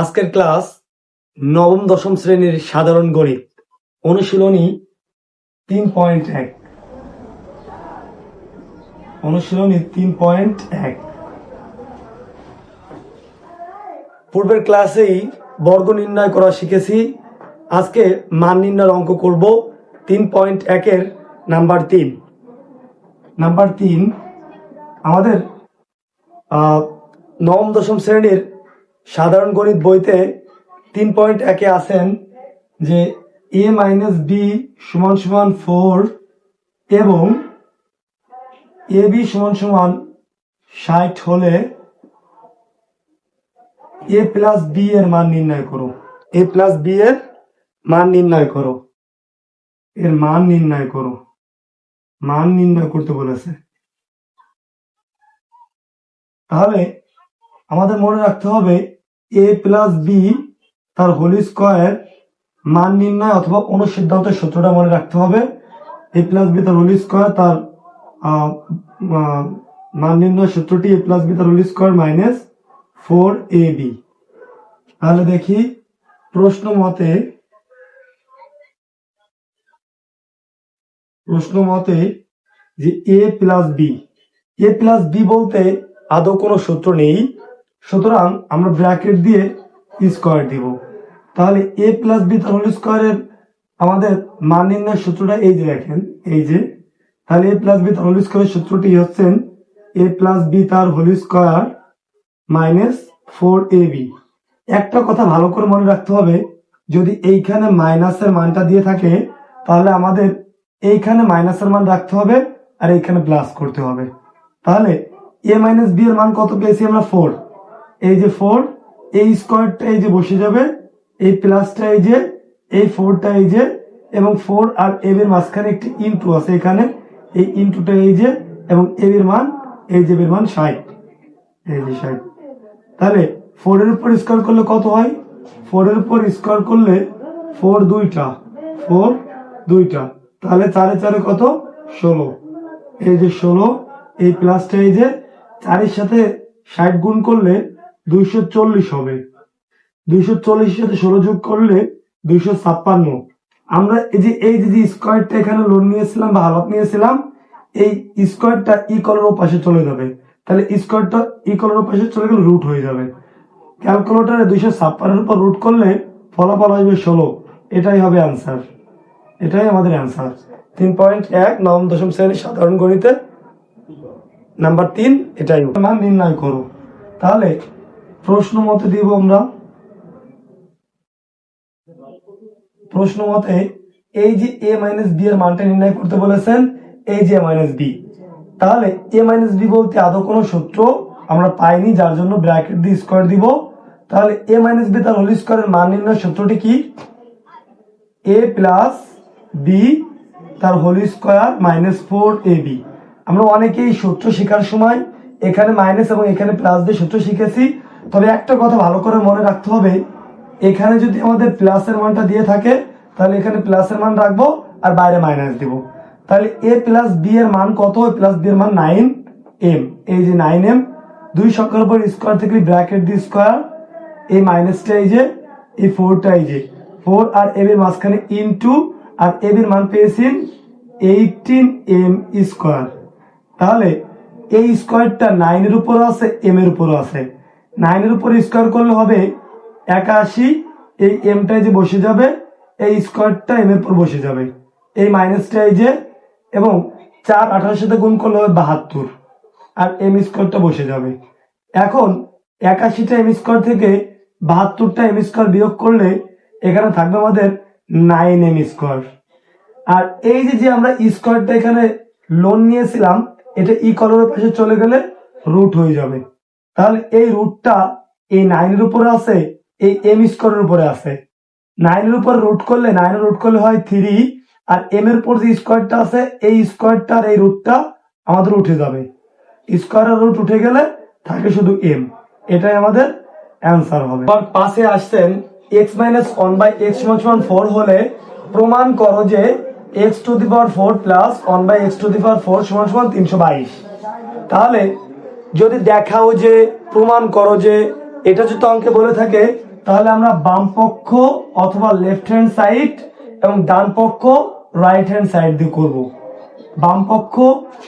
আজকের ক্লাস নবম দশম শ্রেণির সাধারণ গণিত। অনুশীলনী তিন পয়েন্ট এক। অনুশীলনী তিন পয়েন্ট এক। পূর্বের ক্লাসেই বর্গ নির্ণয় করা শিখেছি। আজকে মান নির্ণয়ের অঙ্ক করব তিন পয়েন্ট একের নাম্বার তিন। নাম্বার তিন, আমাদের নবম দশম শ্রেণির সাধারণ গণিত বইতে তিন পয়েন্ট একে আছেন যে এ মাইনাস বি সমান সমান ফোর এবং এ বি সমান সমান ষাট হলে এ প্লাস বি এর মান নির্ণয় করো। এ প্লাস বি এর মান নির্ণয় করো। এর মান নির্ণয় করো। মান নির্ণয় করতে বলেছে। তাহলে আমাদের মনে রাখতে হবে এ প্লাস বি তার হোল স্কোয়ার মান নির্ণয় অথবা অনুসিদ্ধান্তের সূত্রটা মনে রাখতে হবে। এ প্লাস বি তার হোল স্কোয়ার তার মান নির্ণয় সূত্রটি এ প্লাস বি তার whole square minus four A B তাহলে দেখি প্রশ্ন মতে প্রশ্ন মতে যে A plus B A plus B বলতে আদৌ কোনো সূত্র নেই। সুতরাং আমরা ব্র্যাকেট দিয়ে স্কোয়ার দিব। তাহলে এ প্লাস বি তার হোল স্কোয়ারের আমাদের মান নির্ণয়ের সূত্রটা এই যে দেখেন, এই যে। তাহলে এ প্লাস বি তার হোল স্কোয়ারের সূত্রটি হচ্ছেন এ প্লাস বি তার whole square minus four A B একটা কথা ভালো করে মনে রাখতে হবে, যদি এইখানে মাইনাসের মানটা দিয়ে থাকে, তাহলে আমাদের এইখানে মাইনাসের মান রাখতে হবে আর এইখানে প্লাস করতে হবে। তাহলে এ মাইনাস বি এর মান কত পেয়েছি আমরা? ফোর এই যে ফোর এই স্কোয়ারটা এই যে বসে যাবে, এই প্লাসটা এই যে, এই ফোরটা এই যে, এবং ফোর আর এর মাঝখানে একটি ইনটু আছে এখানে, এই ইনটুটা এই যে, এবং এর মান, এই যে এর মান ষাট। এই যে ষাট। তাহলে ফোর এর উপর স্কোয়ার করলে কত হয়? ফোর এর উপর স্কোয়ার করলে ফোর দুইটা ফোর দুইটা। তাহলে চারে চারে কত? ষোলো। এই যে ষোলো, এই প্লাসটা এই যে, চারের সাথে ষাট গুণ করলে দুইশো চল্লিশ হবে। দুইশো চল্লিশের সাথে ষোলো যোগ করলে দুইশো ছাপ্পান্ন। আমরা এই যে এই যে স্কোয়ারটা এখানে লোন নিয়েছিলাম বা হালাত নিয়েছিলাম, এই স্কোয়ারটা ই কলের পাশে চলে যাবে। তাহলে স্কোয়ারটা ই কলের পাশে চলে গেলে রুট হয়ে যাবে। ক্যালকুলেটারে দুইশো ছাপ্পান্নের উপর রুট করলে ফলাফল আসবে ষোলো। এটাই হবে অ্যান্সার এটাই আমাদের অ্যান্সার তিন পয়েন্ট এক, নবম, দশম শ্রেণির সাধারণ গণিতে নাম্বার তিন, এটাই। মান নির্ণয় করো। তাহলে প্রশ্ন মতে দিব আমরা? প্রশ্ন মতে এই যে এ মাইনাস বি এর মানটা নির্ণয় করতে বলেছেন, এই যে মাইনাস বি তাহলে এ মাইনাস বি বলতে আদৌ কোনো সূত্র? আমরা পাইনি, যার জন্য ব্র্যাকেট দিয়ে স্কোয়ার দিব। তাহলে এ মাইনাস বি তার হোল স্কোয়ারের মান নির্ণয় সূত্রটি কি? এ প্লাস বি তার whole square minus four A B আমরা অনেকেই সূত্র শেখার সময় এখানে মাইনাস এবং এখানে প্লাস দিয়ে সূত্র শিখেছি। তবে একটা কথা ভালো করে মনে রাখতে হবে, এখানে যদি আমাদের প্লাসের মানটা দিয়ে থাকে, তাহলে এখানে প্লাসের মান রাখব আর বাইরে মাইনাস দিব। তাহলে এ প্লাস বি এর মান কত? প্লাস বি এর মান নাইন এম এই যে নাইন এম দুই সংখ্যার উপর স্কোয়ার থেকে ব্র্যাকেট দিয়ে স্কোয়ার এই মাইনাসটা এই যে, এই ফোরটা এই যে। ফোর আর এম এর মাঝখানে ইনটু আর এম এর মান পেয়েছেন এইটিন এম স্কোয়ার তাহলে এই স্কোয়ারটা নাইনের উপর আছে এম এর উপর আছে। নাইনের উপর স্কোয়ার করলে হবে একাশি, এই এমটা যে বসে যাবে, এই স্কোয়ারটা এম এর উপর বসে যাবে। এই মাইনাসটা এই যে, এবং চার আঠারোর সাথে গুণ করলে হবে বাহাত্তর, আর এম স্কোয়ারটা বসে যাবে। এখন একাশিটা এম স্কোয়ার থেকে বাহাত্তরটা এম স্কোয়ার বিয়োগ করলে এখানে থাকবে আমাদের নাইন এম স্কোয়ার। আর এই যে যে আমরা স্কোয়ারটা এখানে লোন নিয়েছিলাম, এটা ই কলমের পাশে চলে গেলে রুট হয়ে যাবে। তাহলে এই রুটটা এই নাইনের উপরে আছে, এই এম স্কোয়ারের উপরে আছে। নাইনের উপর রুট করলে নাইনের রুট করলে হয় থ্রি আর এম এর উপর যে স্কোয়ারটা আছে, এই স্কোয়ারটার এই রুটটা আমাদের উঠে যাবে। স্কোয়ারের রুট উঠে গেলে থাকে শুধু এম এটাই আমাদের অ্যান্সার হবে। এবার পাশে আসছেন X minus one by X সমান ফোর হলে প্রমাণ করো যে X to the power four plus one by X to the power four সমান সমান তিনশো বাইশ। তাহলে যদি দেখাও যে, প্রমাণ করো যে, এটা যদি অঙ্কে বলে থাকে, তাহলে আমরা বাম পক্ষ অথবা লেফট হ্যান্ড সাইড এবং ডান পক্ষ রাইট হ্যান্ড সাইড দিয়ে করব। বাম পক্ষ,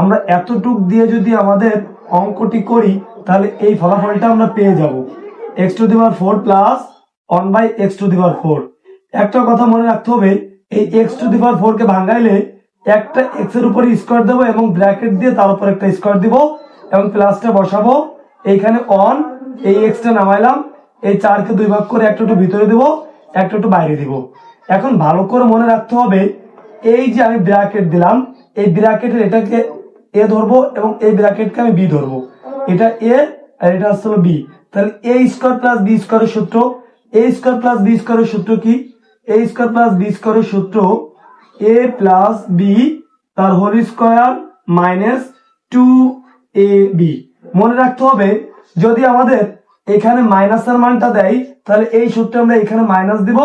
আমরা এতটুক দিয়ে যদি আমাদের অঙ্কটি করি, তাহলে এই ফলাফলটা আমরা পেয়ে যাব। X to the power four plus one by X to the power four একটা কথা মনে রাখতে হবে, এই X to the power four কে ভাঙাইলে একটা এক্সের উপরে স্কোয়ার দেবো এবং ব্র্যাকেট দিয়ে তার উপর একটা স্কোয়ার দিব। এবং প্লাসটা বসাবো। এইখানে অন এই এক্সটা নামাইলাম। এই চারকে দুই ভাগ করে একটা একটু ভিতরে দিব, একটা একটু বাইরে দিব। এখন ভালো করে মনে রাখতে হবে, এই যে আমি ব্র্যাকেট দিলাম, এই ব্র্যাকেটের এটাকে এ ধরবো এবং এই ব্র্যাকেটকে আমি বি ধরবো। এটা এ আর এটা আসলে বি তাহলে এ স্কোয়ার প্লাস বি স্কোয়ারের সূত্র এ স্কোয়ার প্লাস বি স্কোয়ারের সূত্র কি? এ স্কোয়ার প্লাস বি স্কোয়ারের সূত্র এ প্লাস বি তার whole square minus two A B মনে রাখতে হবে, যদি আমাদের এখানে মাইনাসের মানটা দেয়, তাহলে এই সূত্রে আমরা এখানে মাইনাস দিব,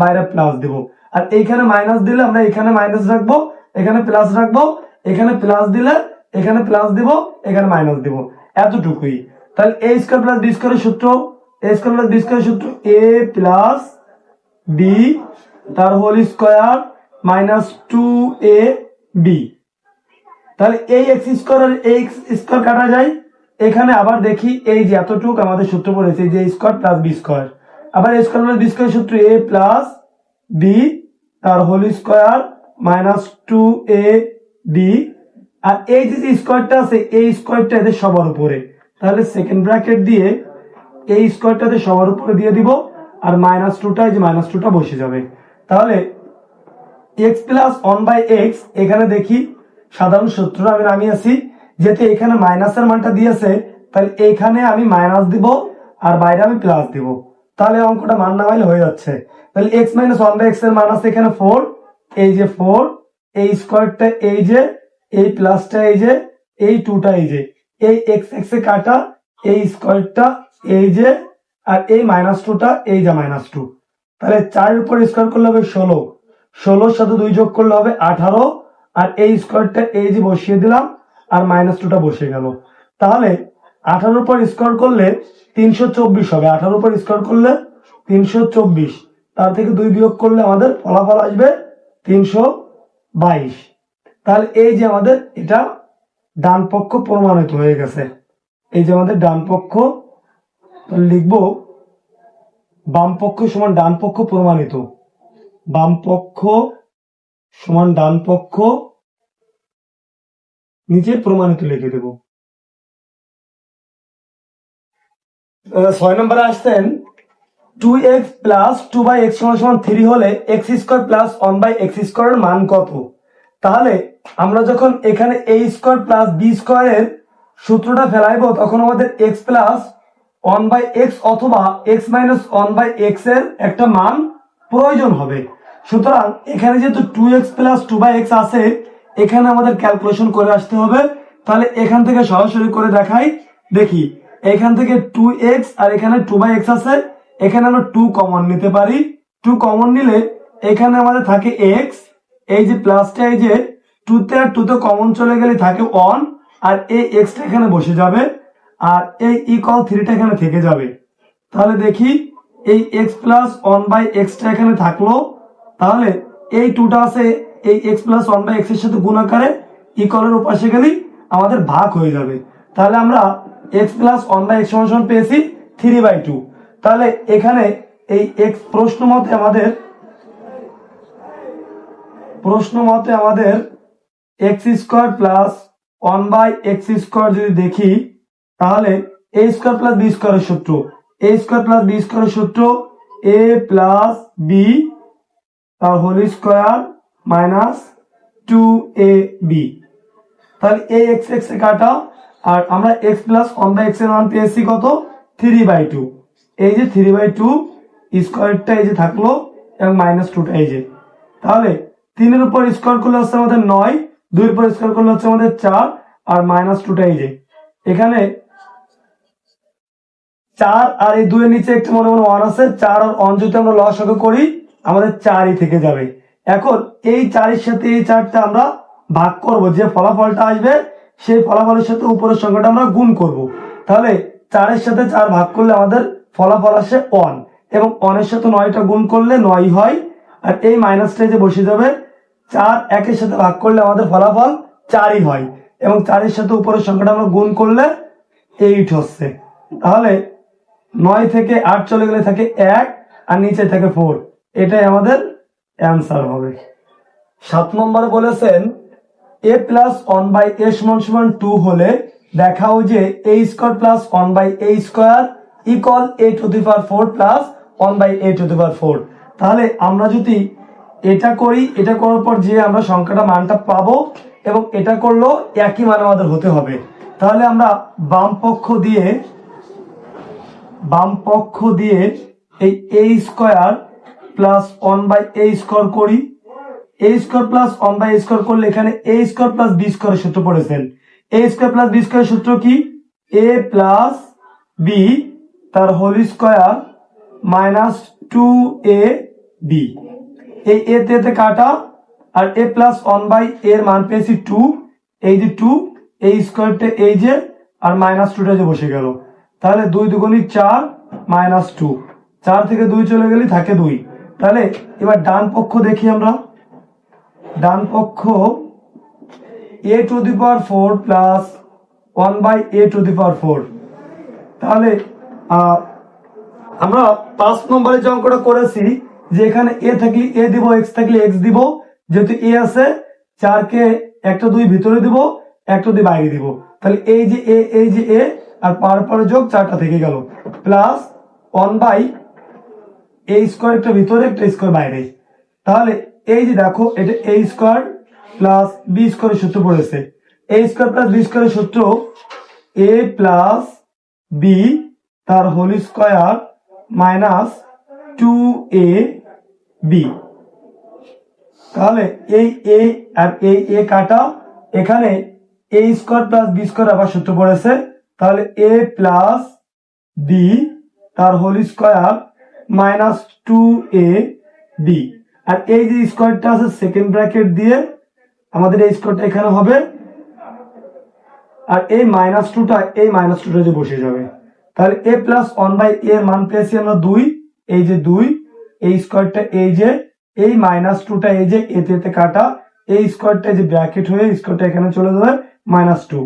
বাইরে প্লাস দিব। আর এইখানে মাইনাস দিলে আমরা এখানে মাইনাস রাখব, এখানে প্লাস রাখব, এখানে প্লাস দিলে এখানে প্লাস দিব, এখানে মাইনাস দিব। এতটুকুই। তাহলে এ স্কোয়ার প্লাস বি স্কোয়ারের সূত্র এ স্কোয়ার প্লাস বি স্কোয়ারের সূত্র এ প্লাস বি তার whole square minus two A B তাহলে এই এক্স স্কোয়ার আর এই স্কোয়ার কাটা যায়। এখানে আবার দেখি এই যে এতটুক আমাদের সূত্র পড়েছে যে স্কোয়ার প্লাস বি স্কোয়ার আবার A square plus B square সূত্র এ প্লাস বি তার whole square minus two A B আর এই যে স্কোয়ারটা আছে, এই স্কোয়ারটা এদের সবার উপরে। তাহলে সেকেন্ড ব্র্যাকেট দিয়ে এই স্কোয়ারটাতে সবার উপরে দিয়ে দিব, আর মাইনাস টুটা যে মাইনাস টুটা বসে যাবে। তাহলে X plus one by X এখানে দেখি সাধারণ সূত্র আমি নামিয়েছি যেহেতু এখানে মাইনাসের মানটা দিয়েছে, তাহলে এখানে আমি মাইনাস দিব আর বাইরে আমি প্লাস দিব। তাহলে অঙ্কটা মান নামাইলে হয়ে যাচ্ছে। তাহলে এক্স মাইনাস ওয়ান বাই এক্সের মান আছে এখানে ফোর এই যে ফোর এই স্কোয়ারটা এই যে, এই প্লাসটা এই যে, এই টুটা এই যে, এই এক্স এক্স এ কাটা, এই স্কোয়ারটা এই যে, আর এই মাইনাস টুটা এই যে মাইনাস টু তাহলে চার উপর স্কোয়ার করলে হবে ষোলো। ষোলোর সাথে দুই যোগ করলে হবে আঠারো। আর এই স্কোয়ারটা এই যে বসিয়ে দিলাম, আর মাইনাস টুটা বসে গেল। তাহলে আঠারোর পর স্কোয়ার করলে তিনশো চব্বিশ হবে। আঠারোর পর স্কোয়ার করলে তিনশো চব্বিশ। তার থেকে দুই বিয়োগ করলে আমাদের ফলাফল আসবে তিনশো বাইশ। তাহলে এই যে আমাদের এটা ডান পক্ষ প্রমাণিত হয়ে গেছে। এই যে আমাদের ডান পক্ষ লিখব বাম পক্ষ সমান ডান পক্ষ প্রমাণিত। বাম পক্ষ সমান ডান পক্ষ নিচে প্রমাণিত লিখে দেব। ছয় নম্বরে আসছেন two X plus two by X সমান সমান থ্রি হলে X square plus one by X স্কোয়ারের মান কত? তাহলে আমরা যখন এখানে এ স্কোয়ার প্লাস বি স্কোয়ারের সূত্রটা ফেলাইবো, তখন আমাদের X plus one by X অথবা এক্স মাইনাস ওয়ান বাই এক্সের একটা মান প্রয়োজন হবে। সুতরাং এখানে যেহেতু two X plus two by X আছে, এখানে আমাদের ক্যালকুলেশন করে আসতে হবে। তাহলে এখান থেকে সরাসরি করে দেখাই। দেখি, এখান থেকে টু এক্স আর এখানে টু বাই এক্স আছে। এখানে আমরা টু কমন নিতে পারি। টু কমন নিলে এখানে আমাদের থাকে এক্স এই যে প্লাসটা এই যে টুতে আর টুতে কমন চলে গেলে থাকে ওয়ান আর এই এক্সটা এখানে বসে যাবে। আর এই ইকল থ্রিটা এখানে থেকে যাবে। তাহলে দেখি, এই এক্স প্লাস ওয়ান বাই এক্সটা এখানে থাকল। তাহলে এই টুটা আছে, এই এক্স প্লাস ওয়ান বাই এক্সের সাথে গুণ আকারে ইকলের উপাসে গেলেই আমাদের ভাগ হয়ে যাবে। তাহলে আমরা X plus one by X সমান পেয়েছি থ্রি বাই টু তাহলে এখানে এই এক্স প্রশ্ন মতে আমাদের, প্রশ্ন মতে আমাদের X square plus one by X square যদি দেখি, তাহলে এ স্কোয়ার প্লাস বি স্কোয়ারের সূত্র এ স্কোয়ার প্লাস বি স্কোয়ারের সূত্র এ প্লাস বি তার whole square minus two A B. তাহলে এ এক্স এক্স এ কাটা, আর আমরা এক্স প্লাস ওয়ান বাই এক্সের মান পেয়েছি কত? Three by two. এই যে থ্রি বাই টু স্কোয়ারটা এই যে থাকল, এবং মাইনাস টুটা এই যে। তাহলে তিনের উপর স্কোয়ার করলে হচ্ছে আমাদের নয়, দুইয়ের উপর স্কোয়ার করলে হচ্ছে আমাদের চার, আর মাইনাস টুটা এই যে। এখানে চার আর এই দুইয়ের নিচে একটা মনে মনে ওয়ান আছে, চার আর ওয়ান যদি আমরা লসাগু করি আমাদের চারই থেকে যাবে। এখন এই চারের সাথে এই চারটা আমরা ভাগ করব। যে ফলাফলটা আসবে, সেই ফলাফলের সাথে উপরের সংখ্যাটা আমরা গুণ করব। তাহলে চারের সাথে চার ভাগ করলে আমাদের ফলাফল আসে ওয়ান এবং অনের সাথে নয়টা গুণ করলে নয় হয়। আর এই মাইনাসটা যে বসে যাবে, চার একের সাথে ভাগ করলে আমাদের ফলাফল চারই হয় এবং চারের সাথে উপরের সংখ্যাটা আমরা গুণ করলে এইট হচ্ছে। তাহলে নয় থেকে আট চলে গেলে থাকে এক, আর নিচে থাকে ফোর এটাই আমাদের অ্যান্সার হবে। সাত নম্বরে বলেছেন A plus one by A সমান সমান টু হলে দেখাও যে A square plus one by A square equal A to the power four plus one by A to the power four তাহলে আমরা যদি এটা করি, এটা করার পর যে আমরা সংখ্যাটা, মানটা পাবো এবং এটা করলেও একই মান আমাদের হতে হবে। তাহলে আমরা বাম পক্ষ দিয়ে, বাম পক্ষ দিয়ে এই A square plus one by A square করি। A square plus one by square করলে এখানে এ স্কোয়ার প্লাস বি স্কোয়ারের সূত্র পড়েছেন এ স্কোয়ার প্লাস বি স্কোয়ারের সূত্র কি? এ প্লাস বি তার whole square minus two A B এই এ তে কাটা, আর এ প্লাস ওয়ান বাই এর মান পেয়েছি টু এই যে টু এই স্কোয়ারটা এই যে, আর মাইনাস টুটা যে বসে গেল। তাহলে দুই দুগুণি চার মাইনাস টু চার থেকে দুই চলে গেলে থাকে দুই। তাহলে এবার ডান পক্ষ দেখি আমরা। ডান পক্ষ A to the power four plus one by A to the power four তাহলে আমরা পাঁচ নম্বরে যে অঙ্কটা করেছি, যে এখানে এ থাকলে এ দিব এক্স থাকলে এক্স দিব, যেহেতু এ আছে, চারকে একটা দুই ভিতরে দিব একটা দুই বাইরে দিব। তাহলে এই যে এ এই যে এ আর পার পার যোগ চারটা থেকে গেল। Plus one by A square একটা ভিতরে, একটা স্কোয়ার বাইরে। তাহলে এই যে দেখো, এটা এ স্কোয়ার প্লাস বি স্কোয়ারের সূত্র পড়েছে। এ স্কোয়ার প্লাস বি স্কোয়ারের সূত্র এ প্লাস বি তার whole square minus two A B তাহলে এই এ আর এই এ কাটা, এখানে A square plus B square আবার সূত্র পড়েছে। তাহলে এ প্লাস বি তার whole square minus two A B আর এই যে স্কোয়ারটা আছে সেকেন্ড ব্র্যাকেট দিয়ে, আমাদের এই স্কোয়ারটা এখানে হবে। আর এই মাইনাস টুটা এই মাইনাস টুটা যে বসে যাবে। তাহলে এ প্লাস ওয়ান বাই এর মান পেয়েছি আমরা দুই, এই যে দুই, এই স্কোয়ারটা এই যে, এই মাইনাস টুটা এই যে, এতে এতে কাটা, এই স্কোয়ারটা যে ব্র্যাকেট হয়ে স্কোয়ারটা এখানে চলে যাবে মাইনাস টু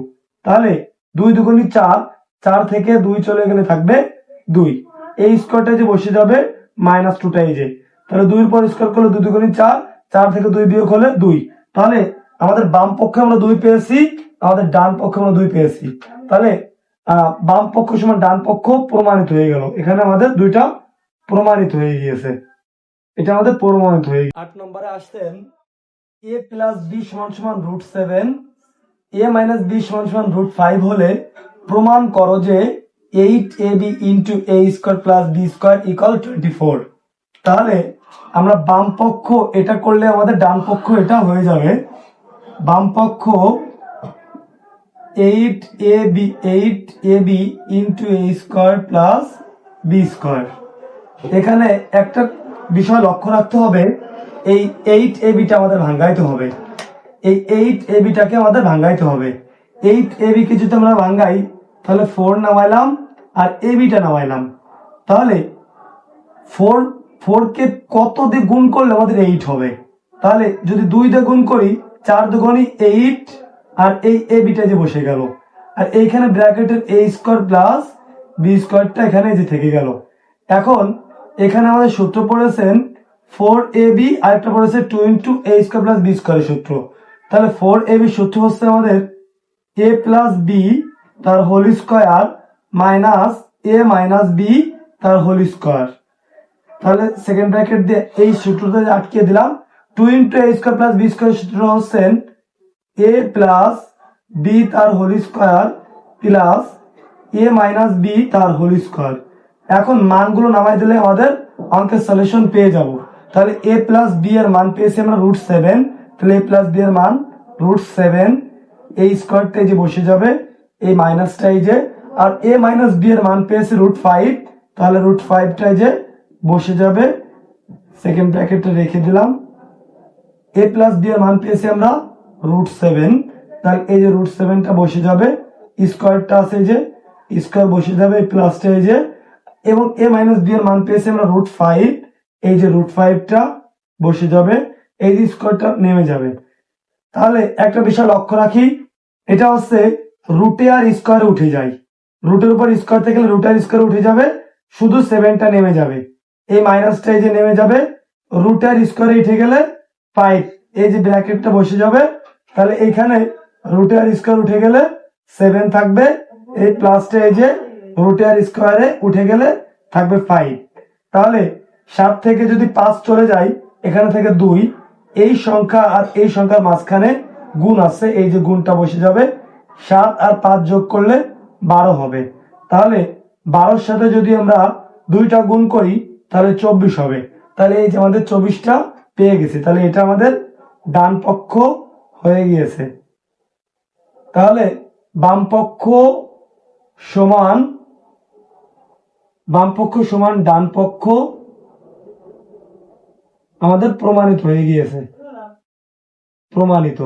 তাহলে দুই দুগুণি চার চার থেকে দুই চলে গেলে থাকবে দুই। এই স্কোয়ারটা যে বসে যাবে মাইনাস টুটা এই যে। তাহলে দুইয়ের পর স্কোয়ার করলে দুই দুগুণি চার চার থেকে দুই বিয়োগ হলে দুই। তাহলে আমাদের বাম পক্ষে আমরা দুই পেয়েছি, আমাদের ডান পক্ষে আমরা দুই পেয়েছি। তাহলে বাম পক্ষ সমান ডান পক্ষ প্রমাণিত হয়ে গেল। এখানে আমাদের দুইটা প্রমাণিত হয়ে গিয়েছে। এটা আমাদের প্রমাণিত হয়ে গেছে আট নম্বরে আসছেন এ প্লাস বি সমান সমান root seven A minus B সমান সমান রুট ফাইভ হলে প্রমাণ করো যে eight A B into A square plus B square twenty four তাহলে আমরা বাম পক্ষ এটা করলে আমাদের ডান পক্ষ এটা হয়ে যাবে। বাম পক্ষ eight A B eight A B into A square plus B square এখানে একটা বিষয় লক্ষ্য রাখতে হবে, এই এইট এ বিটা আমাদের ভাঙ্গাইতে হবে। এই এইট এ বিটাকে আমাদের ভাঙ্গাইতে হবে। এইট এ বি কে যদি আমরা ভাঙ্গাই তাহলে ফোর নামাইলাম আর এ বিটা নামাইলাম। তাহলে ফোর ফোর কে কত দিয়ে গুণ করলে আমাদের এইট হবে? তাহলে যদি দুই দিয়ে গুণ করি, চার দুগুণই এইট আর এই এ বিটা যে বসে গেল। আর এইখানে ব্র্যাকেটের এ স্কোয়ার প্লাস বি স্কোয়ারটা এখানে যে থেকে গেল। এখন এখানে আমাদের সূত্র পড়েছেন ফোর এ বি আর একটা পড়েছে two into A square plus B স্কোয়ারের সূত্র। তাহলে ফোর এ বি সূত্র হচ্ছে আমাদের এ প্লাস বি তার whole square minus A minus B তার হোল স্কোয়ার। তাহলে সেকেন্ড ব্র্যাকেট দিয়ে এই সূত্রটা আটকে দিলাম two into A square plus B square সূত্র হচ্ছেন এ প্লাস বি তার whole square plus A minus B তার হোল স্কোয়ার। এখন মানগুলো নামাই দিলে আমাদের অঙ্কের সলিউশন পেয়ে যাব। তাহলে এ প্লাস বি এর মান পেয়েছি আমরা রুট সেভেন তাহলে এ প্লাস বি এর মান রুট সেভেন এই স্কোয়ারটা যে বসে যাবে এই মাইনাসটা এই যে, আর এ মাইনাস বি এর মান পেয়েছি রুট ফাইভ তাহলে রুট ফাইভটা যে বসে যাবে। সেকেন্ড ব্র্যাকেটটা রেখে দিলাম। এ প্লাস বি এর মান পেয়েছি আমরা রুট সেভেন তাহলে এই যে রুট সেভেনটা বসে যাবে স্কোয়ারটা আছে যে স্কোয়ার বসে যাবে প্লাসটা এই যে, এবং এ মাইনাস বি এর মান পেয়েছি আমরা রুট ফাইভ এই যে রুট ফাইভটা বসে যাবে, এই স্কোয়ারটা নেমে যাবে। তাহলে একটা বিষয় লক্ষ্য রাখি, এটা হচ্ছে রুটে আর স্কোয়ারে উঠে যায়। রুটের উপর স্কোয়ার থেকে রুট আর স্কোয়ারে উঠে যাবে, শুধু সেভেনটা নেমে যাবে। এই মাইনাসটা এই যে নেমে যাবে রুট আর স্কোয়ারে উঠে গেলে ফাইভ এই যে ব্র্যাকেটটা বসে যাবে, তাহলে এইখানে রুটে আর স্কোয়ার উঠে গেলে সেভেন থাকবে, এই প্লাসটা এই যে রুটে আর স্কোয়ারে উঠে গেলে থাকবে ফাইভ তাহলে সাত থেকে যদি পাঁচ চলে যায়, এখানে থেকে দুই, এই সংখ্যা আর এই সংখ্যার মাঝখানে গুণ আছে, এই যে গুণটা বসে যাবে সাত আর পাঁচ যোগ করলে বারো হবে। তাহলে বারোর সাথে যদি আমরা দুইটা গুণ করি, তাহলে চব্বিশ হবে। তাহলে এই যে আমাদের চব্বিশটা পেয়ে গেছে, তাহলে এটা আমাদের ডান পক্ষ হয়ে গিয়েছে। তাহলে বাম পক্ষ সমান, বাম পক্ষ সমান ডান পক্ষ আমাদের প্রমাণিত হয়ে গিয়েছে। প্রমাণিত।